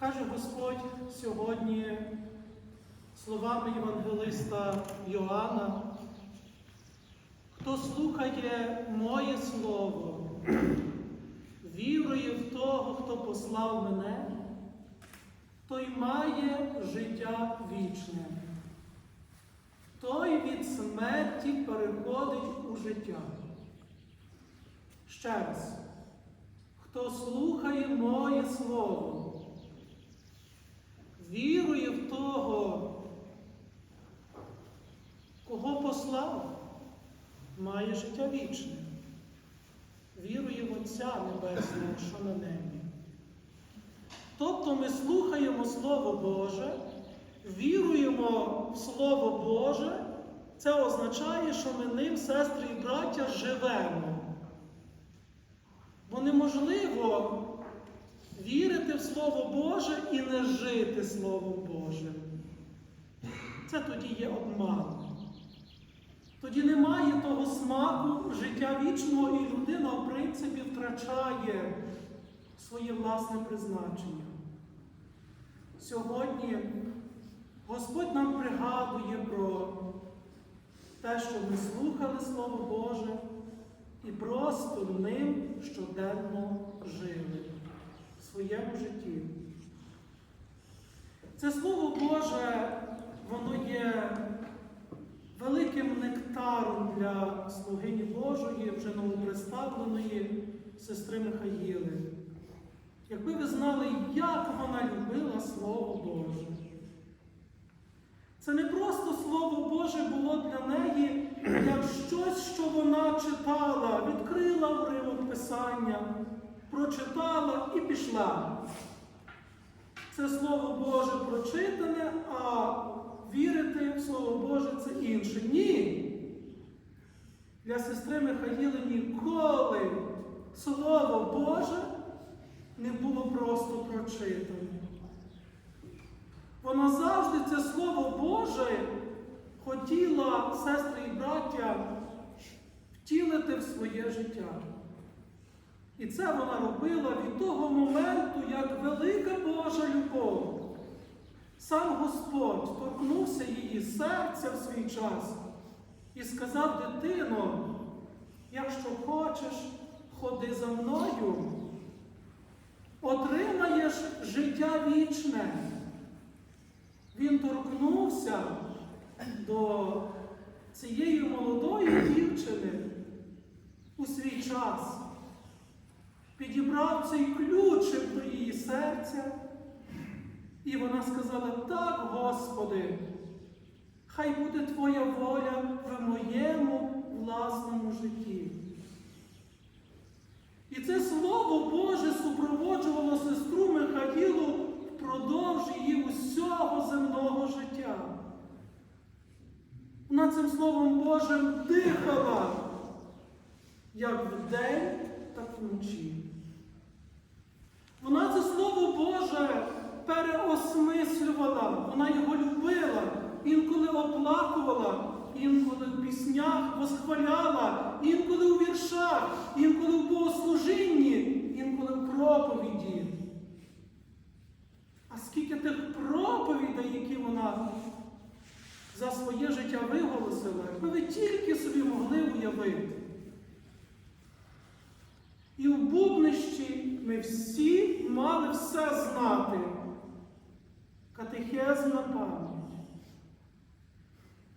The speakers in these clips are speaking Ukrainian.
Каже Господь сьогодні словами Євангелиста Йоанна, хто слухає моє слово, вірує в того, хто послав мене, той має життя вічне. Той від смерті переходить у життя. Ще раз, хто слухає моє слово, вірує в того, кого послав, має життя вічне, вірує в Отця Небесного, що на небі. Тобто ми слухаємо Слово Боже, віруємо в Слово Боже, це означає, що ми ним, сестри і браття, живемо. Бо неможливо вірити в Слово Боже і не жити Словом Божим. Це тоді є обман. Тоді немає того смаку життя вічного, і людина, в принципі, втрачає своє власне призначення. Сьогодні Господь нам пригадує про те, що ми слухали Слово Боже і просто ним щоденно жили своєму житті. Це Слово Боже, воно є великим нектаром для слугині Божої, вже новоприставленої сестри Михаїли. Якби ви знали, як вона любила Слово Боже. Це не просто Слово Боже було для неї як щось, що вона читала, відкрила уривок Писання, прочитала і пішла. Це Слово Боже прочитане, а вірити в Слово Боже це інше. Ні. Для сестри Михаїли ніколи Слово Боже не було просто прочитане. Вона завжди це Слово Боже хотіла, сестри і браття, втілити в своє життя. І це вона робила від того моменту, як велика Божа любов. Сам Господь торкнувся її серця в свій час і сказав, дитино, якщо хочеш, ходи за мною, отримаєш життя вічне. Він торкнувся до цієї молодої дівчини у свій час, підібрав цей ключик до її серця, і вона сказала, так, Господи, хай буде Твоя воля в моєму власному житті. І це Слово Боже супроводжувало сестру Михаїлу впродовж її усього земного життя. Вона цим Словом Божим дихала як вдень, так і вночі. Вона це Слово Боже переосмислювала, вона його любила, інколи оплакувала, інколи в піснях восхваляла, інколи у віршах, інколи в богослужінні, інколи в проповіді. А скільки тих проповідей, які вона за своє життя виголосила, якби ви тільки собі могли уявити. І в бубнищі ми всі мали все знати. Катехез на пам'ять.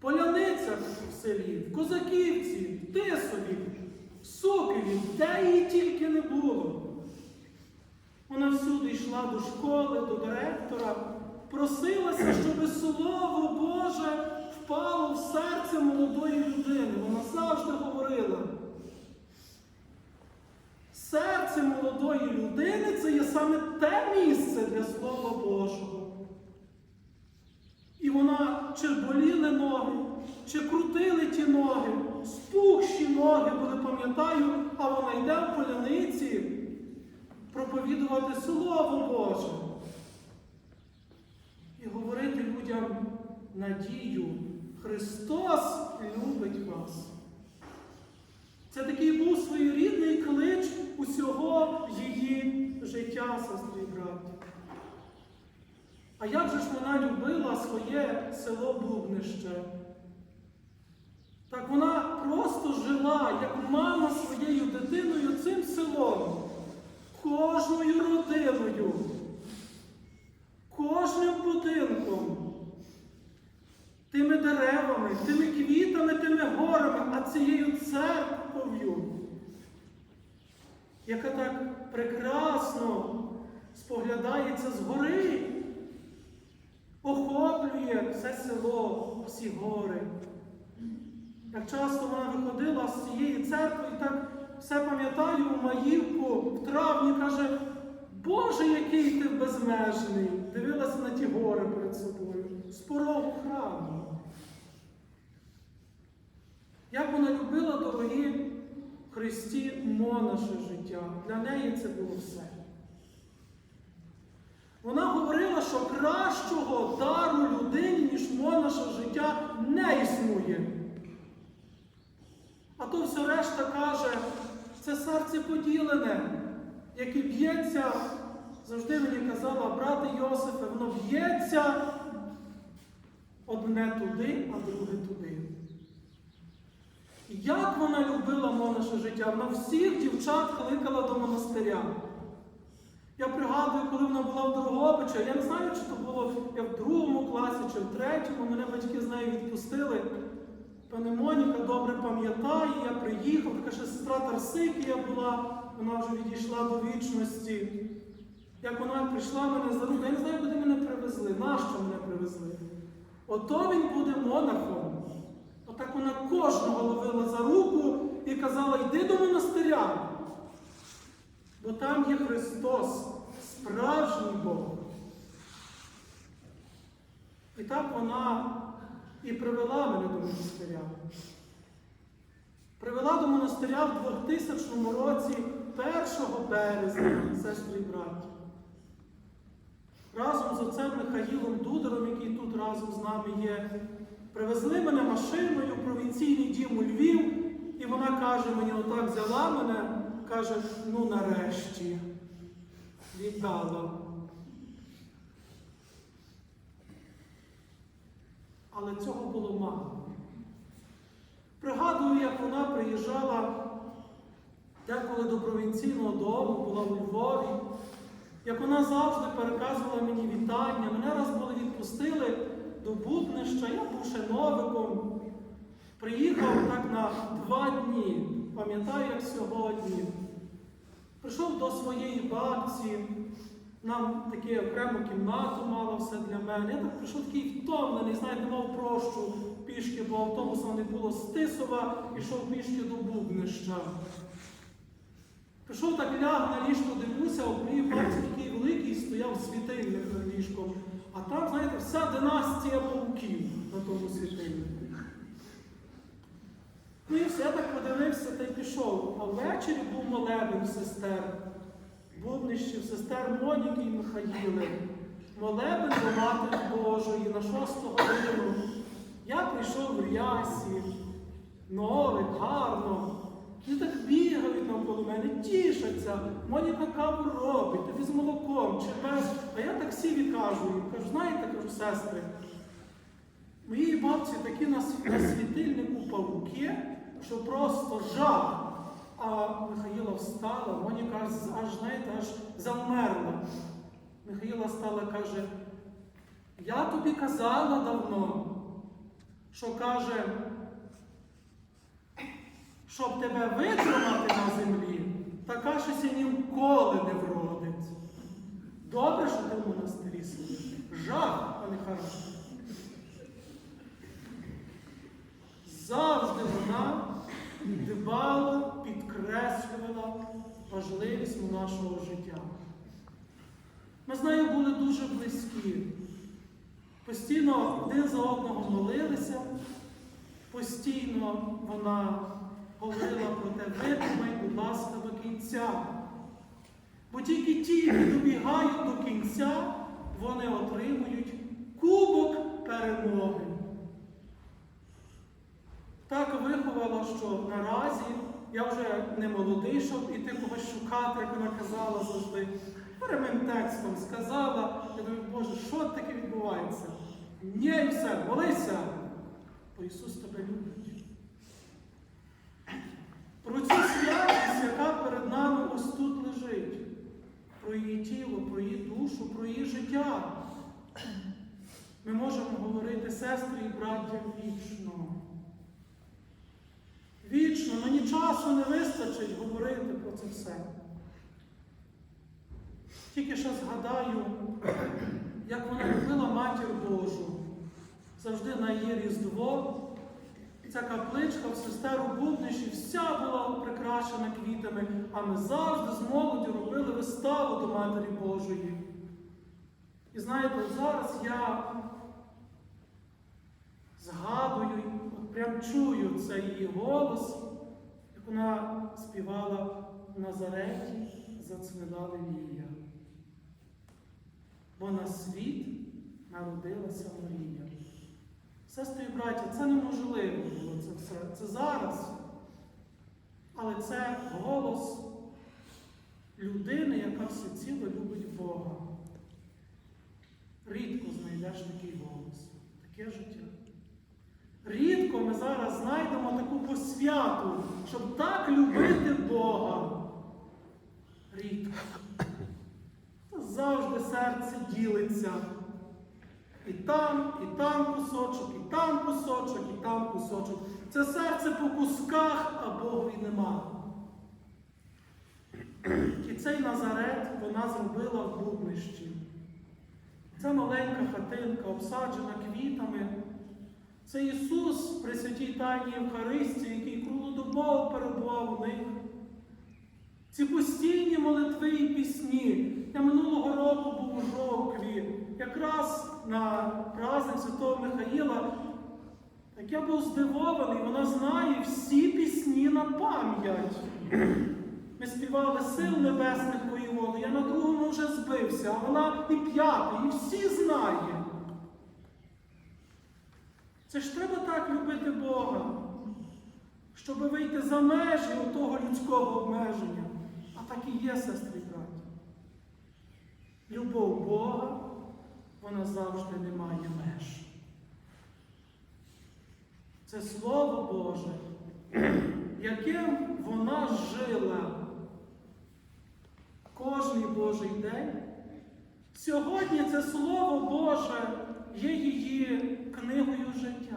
Поляниця в селі, в Козаківці, в Тисові, в Соколі, де її тільки не було. Вона всюди йшла до школи, до директора, просилася, щоб Слово Боже впало в серце молодої людини. Вона завжди говорила. Серце молодої людини це є саме те місце для Слова Божого. І вона чи боліли ноги, чи крутили ті ноги, спухші ноги були, пам'ятаю, а вона йде в поляниці проповідувати Слово Боже. І говорити людям надію. Христос любить вас. Це такий був своєрідний клич усього її життя, сестри і браті. А як же ж вона любила своє село Бубнище? Так вона просто жила, як мама своєю дитиною цим селом, кожною родиною, кожним будинком, тими деревами, тими квітами, тими горами, а цією церквою, яка так прекрасно споглядається згори, все село, всі гори. Як часто вона виходила з цієї церкви і так все пам'ятаю у Маївку в травні каже, Боже, який ти безмежний! Дивилася на ті гори перед собою, з порогу храму. Як вона любила дорогі Христі монаше життя. Для неї це було все. Вона говорила, що кращого дару людині, ніж монаше життя, не існує. А то все решта каже, це серце поділене, яке б'ється, завжди мені казала, брате Йосифе, воно б'ється одне туди, а друге туди. Як вона любила монаше життя, вона всіх дівчат кликала до монастиря. Я пригадую, коли вона була в Дрогобичі, я не знаю, чи то було я в другому класі, чи в третьому, мене батьки з нею відпустили. Пані Моніка добре пам'ятає, я приїхав, така ще сестра Тарсикія була, вона вже відійшла до вічності. Як вона прийшла мене за руку, я не знаю, куди мене привезли, нащо мене привезли. Ото він буде монахом. Отак вона кожного ловила за руку і казала, йди до монастиря. Бо там є Христос, справжній Бог. І так вона і привела мене до монастиря. Привела до монастиря в 2000 році 1 березня, сестри і браті. Разом з отцем Михаїлом Дудером, який тут разом з нами є, привезли мене машиною в провінційний дім у Львів, і вона каже мені, отак взяла мене, каже, ну нарешті, віддала. Але цього було мало. Пригадую, як вона приїжджала деколи до провінційного дому, була у Львові, як вона завжди переказувала мені вітання. Мене раз були відпустили до Бубнища, я був ще новиком. Приїхав так на два дні, пам'ятаю, як сьогодні. Прийшов до своєї бабці, нам таку окрему кімнату мало все для мене. Я так прийшов такий втомлений, знаєте, мав прощу пішки, бо автобуса не було з Тисова, йшов пішки до Бубнища. Прийшов так ляг на ліжко, дивлюся, у моїй бабці такий великий стояв світильник над ліжком. А там, знаєте, вся династія пауків на тому світильнику. Ну і все, я так подивився та й пішов. А ввечері був молебень сестер, бубнищів, сестер Моніки і Михаїли. Молебень до Матері Божої на шосту годину. Я прийшов в рясі, новик, гарно. І так бігають навколо мене, тішаться. Моніка каву робить, тобі з молоком чи без. А я так сів і кажу кажу, знаєте, кажу, сестри, моїй бабці такі на світильнику павуки, що просто жах. А Михаїла встала, Моніка аж, знаєте, аж завмерла. Михаїла стала каже, я тобі казала давно, що каже, щоб тебе витримати на землі, така щось ніколи не вродить. Добре, що ти в монастирі сидиш. Жах, а не хорошо. Завжди вона дбала, підкреслювала важливість нашого життя. Ми з нею були дуже близькі. Постійно один за одного молилися, постійно вона говорила про те, витримай, будь ласка, до кінця. Бо тільки ті, які добігають до кінця, вони отримують кубок перемоги. Так виховала, що наразі я вже не молодий, щоб іти когось шукати, як вона казала завжди. прямим текстом сказала, я думаю, Боже, що таке відбувається? Ні, і все, молися, бо Ісус тебе любить. Про цю святість, яка перед нами ось тут лежить, про її тіло, про її душу, про її життя. Ми можемо говорити сестри і браття вічно. Вічно, мені не вистачить говорити про це все. Тільки що згадаю, як вона любила матір Божу. Завжди на її Різдво. Ця капличка в сестер у Бубнищі вся була прикрашена квітами, а ми завжди з молоді робили виставу до Матері Божої. І знаєте, зараз я згадую, от прям чую цей її голос, вона співала Назареті зацвіла лілія. Бо на світ народилася Марія. Сестри і браття, це неможливо було це все. Це зараз. Але це голос людини, яка всеціло любить Бога. Рідко знайдеш такий голос, таке життя. Рідко ми зараз знайдемо таку посвяту, щоб так любити Бога. Рідко. Завжди серце ділиться. І там, і там кусочок, і там кусочок, і там кусочок. Це серце по кусках, а Богові нема. І цей Назарет вона зробила в Бубнищі. Це маленька хатинка, обсаджена квітами. Це Ісус при святій Тайній Євхаристії, який круглодобово перебував у них. Ці постійні молитви і пісні. Я минулого року був у Жовкві, якраз на праздник Святого Михаїла. Так я був здивований, вона знає всі пісні на пам'ять. Ми співали сил небесних воєводу, я на другому вже збився, а вона і п'ятий, і всі знає. Це ж треба так любити Бога, щоб вийти за межі того людського обмеження. А так і є, сестри браті. Любов Бога, вона завжди не має меж. Це Слово Боже, яким вона жила кожний Божий день. Сьогодні це Слово Боже є її книгою життя.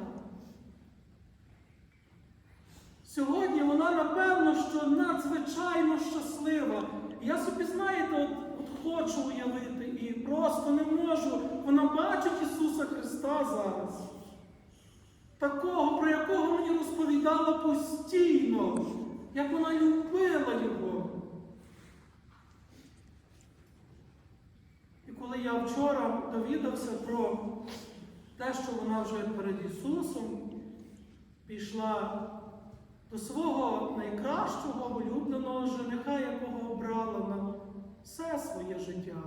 Сьогодні вона, напевно, що надзвичайно щаслива. Я собі, знаєте, от, от хочу уявити і просто не можу. Вона бачить Ісуса Христа зараз. Такого, про якого мені розповідала постійно, як вона любила Його. І коли я вчора довідався про те, що вона вже перед Ісусом пішла до свого найкращого улюбленого жениха, якого обрала на все своє життя.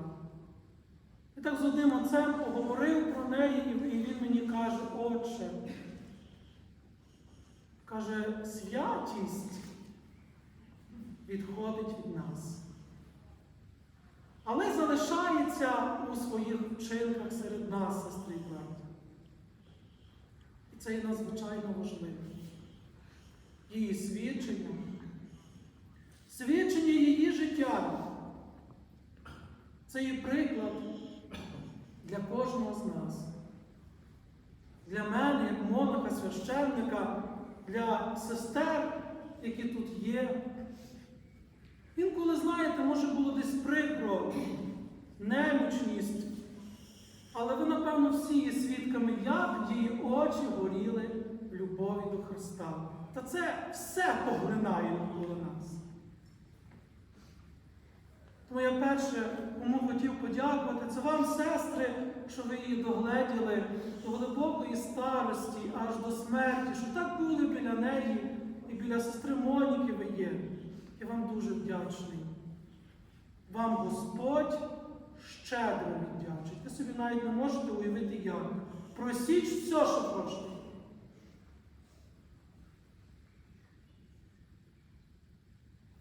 І так з одним отцем поговорив про неї, і він мені каже, Отче, каже, святість відходить від нас. Але залишається у своїх вчинках серед нас, сестри це є надзвичайно важливо. Її свідчення, свідчення її життя. Це є приклад для кожного з нас. Для мене, як монаха, священника, для сестер, які тут є. Інколи, знаєте, може було десь прикро, немічність. Але ви, напевно, всі є свідками, як її очі горіли в любові до Христа. Та це все поглинає навколо нас. Тому я перше, кому хотів подякувати, це вам, сестри, що ви її догледіли до глибокої старості, аж до смерті, що так були біля неї і біля сестри Моніки ви є. Я вам дуже вдячний. Вам Господь щедро віддячить. Ви собі навіть не можете уявити як. Просіть все, що хочете.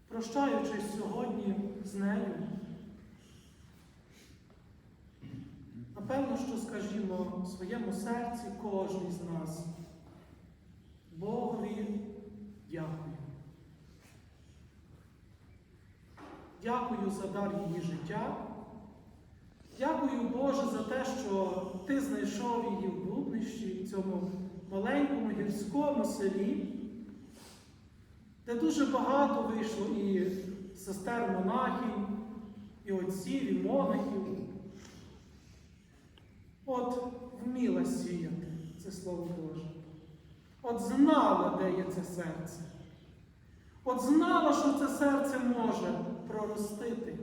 Прощаючись сьогодні з нею, напевно, що скажімо в своєму серці кожен з нас. Богові дякую. Дякую за дар її життя. Дякую, Боже, за те, що Ти знайшов її в Дубнищі, в цьому маленькому гірському селі, де дуже багато вийшло і сестер монахів, і отців, і монахів. От вміла сіяти це Слово Боже. От знала, де є це серце. От знала, що це серце може проростити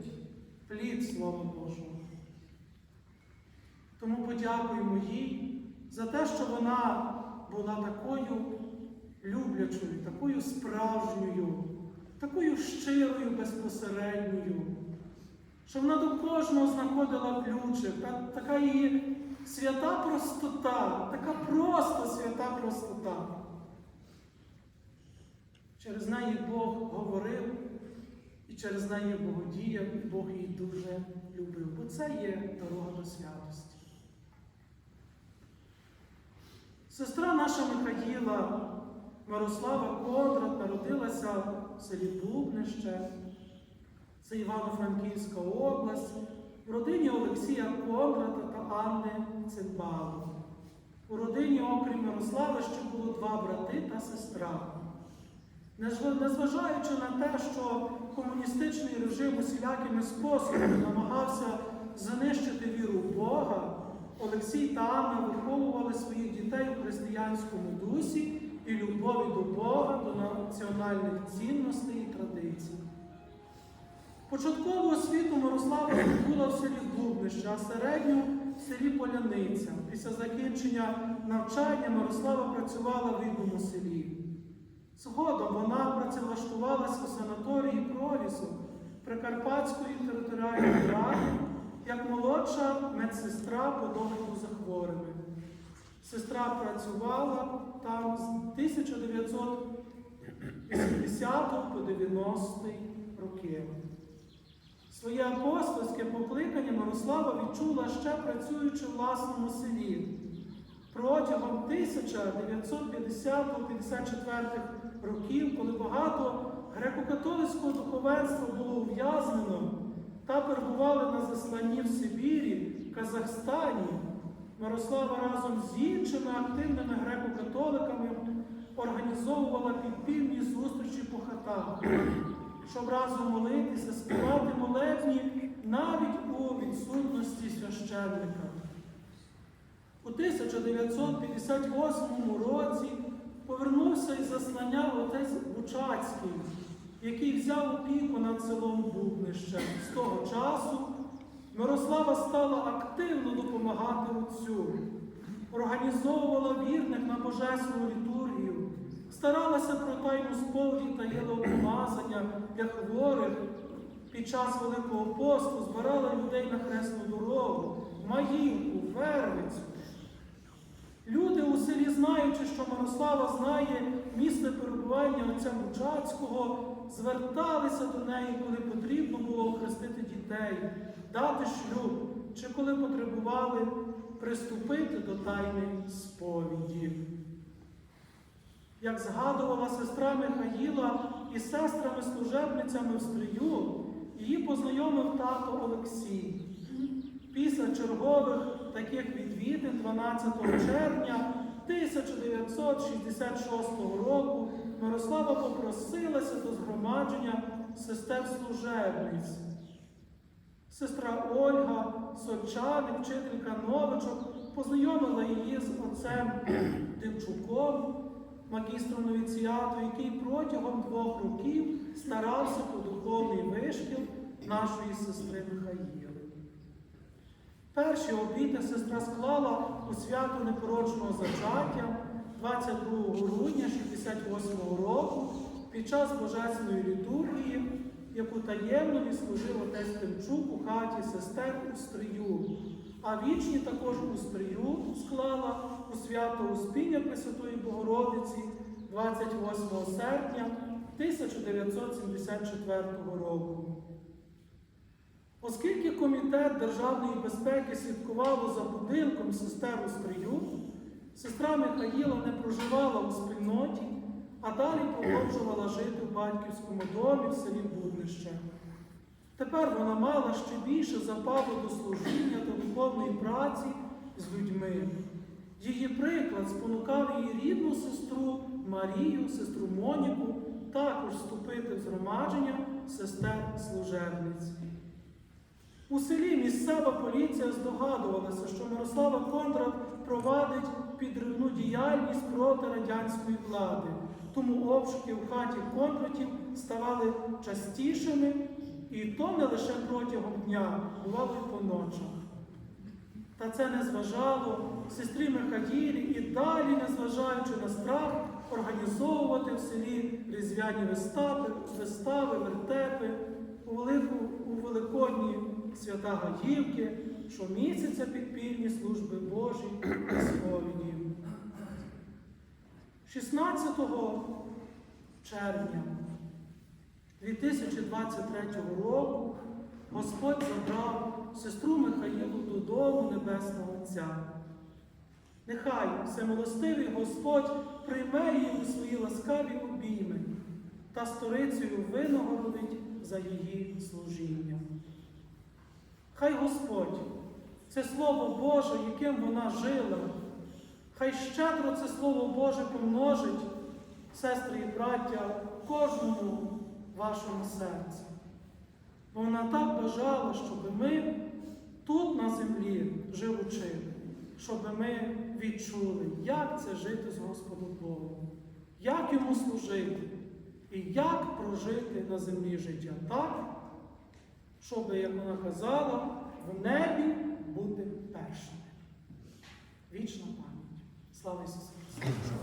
плід Слова Божого. Тому подякуємо їй за те, що вона була такою люблячою, такою справжньою, такою щирою, безпосередньою, що вона до кожного знаходила ключик, та, така її свята простота, така просто свята простота. Через неї Бог говорив, і через неї Бог діяв, і Бог її дуже любив. Бо це є дорога до святості. Сестра наша Михаїла Мирослава Кондрат народилася в селі Дубнище, це Івано-Франківська область, в родині Олексія Кондрата та Анни Цимбалу. У родині, окрім Мирослава, ще було два брати та сестра. Незважаючи на те, що комуністичний режим усілякими способами намагався занищити віру в Бога, Олексій та Анна виховували своїх дітей у християнському дусі і любові до Бога, до національних цінностей і традицій. Початкову освіту Мирослава здобула в селі Дубнище, а середню в селі Поляниця. Після закінчення навчання Мирослава працювала в рідному селі. Згодом вона працевлаштувалася у санаторії Пролісу Прикарпатської територіальної ради як молодша медсестра по догляду за хворими. Сестра працювала там з 1980 по 90 роки. Своє апостольське покликання Мирослава відчула ще працюючи в власному селі. Протягом 1950-54 років, коли багато греко-католицького духовенства було ув'язнено та перебували на засланні в Сибірі, Казахстані, Мирослава разом з іншими активними греко-католиками організовувала підпільні зустрічі по хатах, щоб разом молитися, співати молебні навіть у відсутності священника. У 1958 році повернувся із заслання отець Бучацький, який взяв опіку над селом Дубнище. З того часу Мирослава стала активно допомагати отцю, організовувала вірних на божественну літургію, старалася про тайну сповіді та єлопомазання для хворих. Під час Великого посту збирала людей на хресну дорогу, Маївку, Вервицю. Люди у селі, знаючи, що Мирослава знає місце перебування отця Бучацького, зверталися до неї, коли потрібно було охрестити дітей, дати шлюб, чи коли потребували приступити до тайни сповіді. Як згадувала сестра Михаїла із сестрами-служебницями в стрію, її познайомив тато Олексій. Після чергових таких відвідин 12 червня 1966 року Мирослава попросилася до згромадження сестер-служебниць. Сестра Ольга, сочаник, вчителька новичок, познайомила її з отцем Дивчуком, магістром новіціату, який протягом двох років старався про духовний вишкіл нашої сестри Михаїли. Перші обіди сестра склала у свято непорочного зачаття 22 грудня 68 року під час Божественної літургії, яку таємно відслужив отець Тимчук у хаті сестер у Стрию. А вічні також у Стрию склала у свято Успіння Пресвятої Богородиці 28 серпня 1974 року. Оскільки Комітет державної безпеки слідкувало за будинком сестер у сестра Михаїла не проживала у спільноті, а далі продовжувала жити в батьківському домі в селі Буднище. Тепер вона мала ще більше запалу до служіння та духовної праці з людьми. Її приклад спонукав її рідну сестру Марію, сестру Моніку, також вступити в згромадження сестер служебниць. У селі місцева поліція здогадувалася, що Мирослава Кондрат провадить підривну діяльність проти радянської влади. Тому обшуки в хаті Кондратів ставали частішими, і то не лише протягом дня, бувало й по ночах. Та це не зважало сестрі Михаїлі і далі, незважаючи на страх, організовувати в селі різдвяні вистави, вистави, вертепи, у, велику, у Великодні свята Гаївки, щомісяця підпільні служби Божі і сповіді. 16 червня 2023 року Господь забрав сестру Михаїлу додому Небесного Отця. Нехай всемилостивий Господь прийме її у свої ласкаві обійми та сторицею винагородить за її служіння. Хай Господь, це Слово Боже, яким вона жила, хай щедро це Слово Боже помножить, сестри і браття, кожному вашому серці. Бо вона так бажала, щоб ми тут на землі живучи, щоб ми відчули, як це жити з Господом Богом, як йому служити і як прожити на землі життя так, щоб, як вона казала, в небі бути першими. Вічна пам'ять. Слава Ісусу Христу!